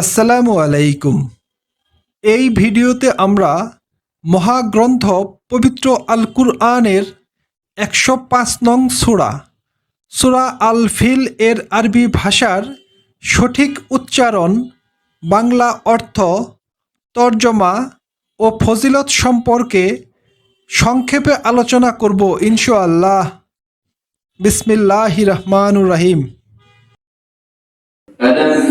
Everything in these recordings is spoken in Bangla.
আসসালামু আলাইকুম। এই ভিডিওতে আমরা মহাগ্রন্থ পবিত্র আল কুরআনের একশো পাঁচ নং সুরা সুরা আল ফিল এর আরবি ভাষার সঠিক উচ্চারণ, বাংলা অর্থ, তর্জমা ও ফজিলত সম্পর্কে সংক্ষেপে আলোচনা করব ইনশাআল্লাহ। বিসমিল্লাহ রহমানুর রহিম।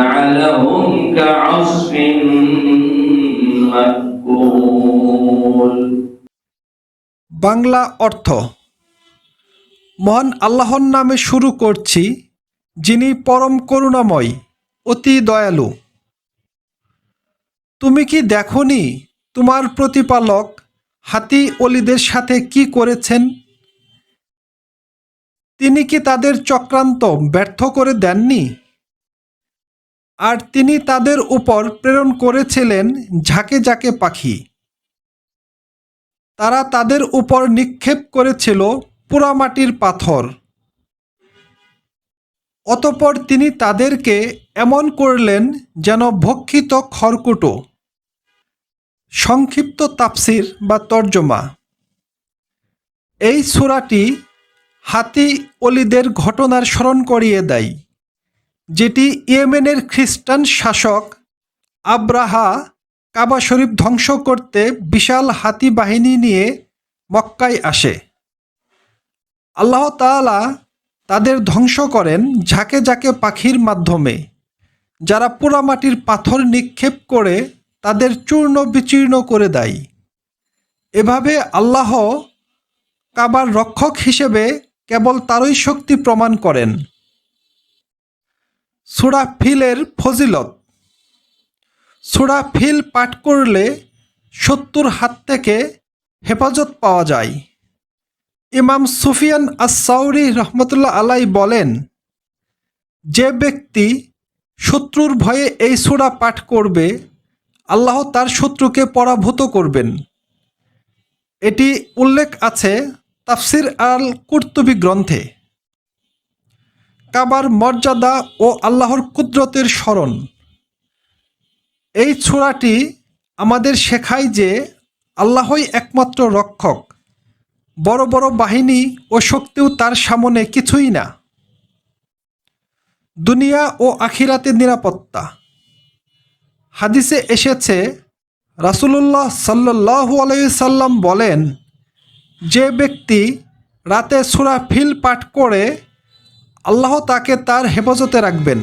فجعلهم كعصف مأكول বাংলা অর্থ মহান আল্লাহর নামে শুরু করছি যিনি পরম করুণাময় অতি দয়ালু তুমি কি দেখনি তোমার প্রতিপালক হাতি অলিদের সাথে কি করেছেন তিনি কি তাদের চক্রান্ত ব্যর্থ করে দেননি আর তিনি তাদের উপর প্রেরণ করেছিলেন ঝাঁকে ঝাঁকে পাখি। তারা তাদের উপর নিক্ষেপ করেছিল পোড়ামাটির পাথর। অতপর তিনি তাদেরকে এমন করলেন যেন ভক্ষিত খড়কুটো, সংক্ষিপ্ত তাফসির বা তর্জমা। এই সূরাটি হাতি অলিদের ঘটনার স্মরণ করিয়ে দেয়। যেটি ইয়েমেনের খ্রিস্টান শাসক আব্রাহা কাবা শরীফ ধ্বংস করতে বিশাল হাতি বাহিনী নিয়ে মক্কায় আসে। আল্লাহ তাআলা তাদের ধ্বংস করেন ঝাঁকে ঝাঁকে পাখির মাধ্যমে। যারা পোড়ামাটির পাথর নিক্ষেপ করে তাদের চূর্ণ বিচীর্ণ করে দেয়। এভাবে আল্লাহ কাবার রক্ষক হিসেবে কেবল তারই শক্তি প্রমাণ করেন। সুরা ফিলের ফজিলত। সুরা ফিল পাঠ করলে শত্রুর হাত থেকে হেফাজত পাওয়া যায়। ইমাম সুফিয়ান আসাউরি রহমতুল্লাহ আলাই বলেন, যে ব্যক্তি শত্রুর ভয়ে এই সুরা পাঠ করবে, আল্লাহ তার শত্রুকে পরাভূত করবেন। এটি উল্লেখ আছে তাফসির আল কুর্তুবি গ্রন্থে। কাবার মর্যাদা ও আল্লাহর কুদরতের স্মরণ। এই ছোড়াটি আমাদের শেখায় যে আল্লাহই একমাত্র রক্ষক। বড় বড় বাহিনী ও শক্তিও তার সামনে কিছুই না। দুনিয়া ও আখিরাতের নিরাপত্তা। হাদিসে এসেছে, রাসুলুল্লাহ সাল্লু আলাইসাল্লাম বলেন, যে ব্যক্তি রাতে সুরা ফিল পাঠ করে আল্লাহ তাকে তার হেফাজতে রাখবেন।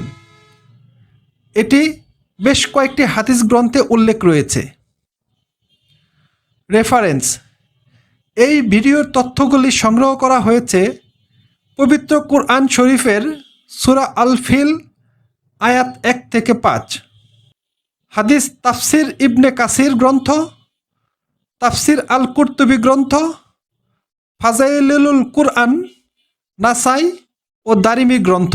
এটি বেশ কয়েকটি হাদিস গ্রন্থে উল্লেখ রয়েছে। রেফারেন্স এই ভিডিওর তথ্যগুলি সংগ্রহ করা হয়েছে পবিত্র কুরআন শরীফের সুরা আল ফিল আয়াত এক থেকে পাঁচ। হাদিস তাফসির ইবনে কাসির গ্রন্থ, তাফসির আল কুর্তুবি গ্রন্থ, ফাজাইলুল কুরআন, নাসাই ও দারিমি গ্রন্থ।